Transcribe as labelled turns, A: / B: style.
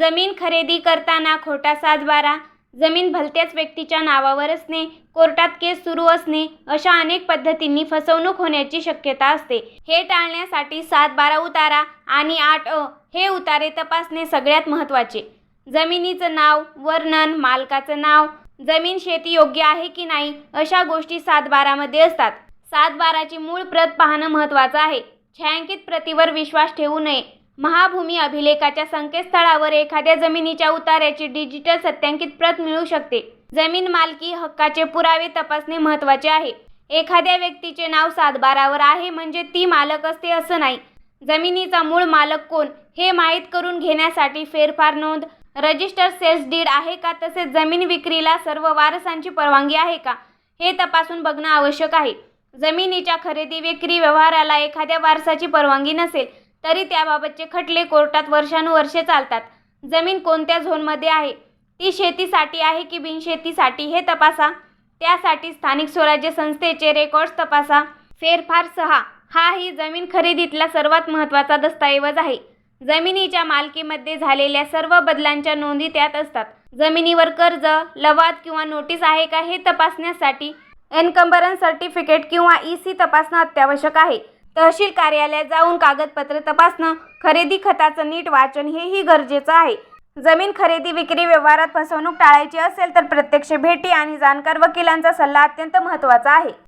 A: जमीन खरेदी करताना खोटा सातबारा जमीन भलत्याच व्यक्तीच्या नावावर असणे कोर्टात केस सुरू असणे अशा अनेक पद्धतींनी फसवणूक होण्याची शक्यता असते. हे टाळण्यासाठी सात बारा उतारा आणि आठ अ हे उतारे तपासणे सगळ्यात महत्त्वाचे. जमिनीचं नाव वर्णन मालकाचं नाव जमीन शेती योग्य आहे की नाही अशा गोष्टी सात बारामध्ये असतात. सात बाराची मूळ प्रत पाहणं महत्त्वाचं आहे. छायांकित प्रतीवर विश्वास ठेवू नये. महाभूमी अभिलेखाच्या संकेतस्थळावर एखाद्या जमिनीच्या उतार्याची डिजिटल सत्यांकित प्रत मिळू शकते. जमीन मालकी हक्काचे पुरावे तपासणे महत्त्वाचे आहे. एखाद्या व्यक्तीचे नाव सातबारावर आहे म्हणजे ती मालक असते असं नाही. जमिनीचा मूळ मालक कोण हे माहीत करून घेण्यासाठी फेरफार नोंद. रजिस्टर सेल्स डीड आहे का तसेच जमीन विक्रीला सर्व वारसांची परवानगी आहे का हे तपासून बघणं आवश्यक आहे. जमिनीच्या खरेदी विक्री व्यवहाराला एखाद्या वारसाची परवानगी नसेल तरी त्याबाबतचे खटले कोर्टात वर्षानुवर्षे चालतात. जमीन कोणत्या झोनमध्ये आहे? ती शेतीसाठी आहे की बिनशेतीसाठी? हे तपासा. त्यासाठी स्थानिक स्वराज्य संस्थेचे रेकॉर्ड्स तपासा. फेरफार सहा. हा ही जमीन खरेदीतला सर्वात महत्त्वाचा दस्तऐवज आहे. जमिनीच्या मालकीमध्ये झालेल्या सर्व बदलांच्या नोंदी त्यात असतात. जमिनीवर कर्ज लवाद किंवा नोटीस आहे का हे तपासण्यासाठी एनकंबरन सर्टिफिकेट किंवा ई सी तपासणं अत्यावश्यक आहे. तहसील कार्यालयात जाऊन कागदपत्रे तपासणं खरेदी खताचं नीट वाचन हेही गरजेचं आहे. जमीन खरेदी विक्री व्यवहारात फसवणूक टाळायची असेल तर प्रत्यक्ष भेटी आणि जाणकार वकिलांचा सल्ला अत्यंत महत्त्वाचा आहे.